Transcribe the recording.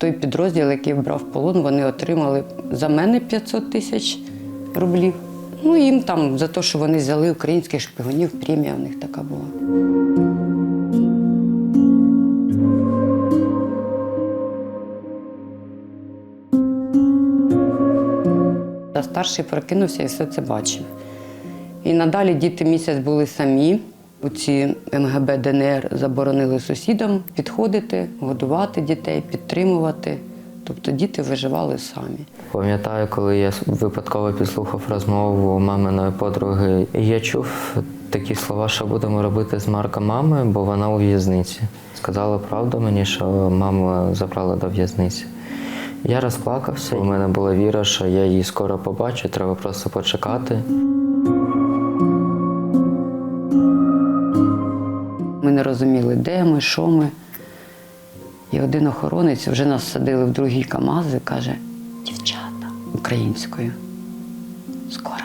Той підрозділ, який брав полон, вони отримали за мене 500 тисяч рублів. Ну, їм там за те, що вони взяли українських шпигунів, премія у них така була. А старший прокинувся і все це бачив. І надалі діти місяць були самі. У ці МГБ ДНР заборонили сусідам підходити, годувати дітей, підтримувати. Тобто діти виживали самі. Пам'ятаю, коли я випадково підслухав розмову маминої подруги, і я чув такі слова, що будемо робити з Марка мамою, бо вона у в'язниці. Сказала правду мені, що маму забрали до в'язниці. Я розплакався, у мене була віра, що я її скоро побачу, треба просто почекати. Ми не розуміли, де ми, що ми. І один охоронець вже нас садили в другий КАМАЗи, каже: дівчата українською. Скоро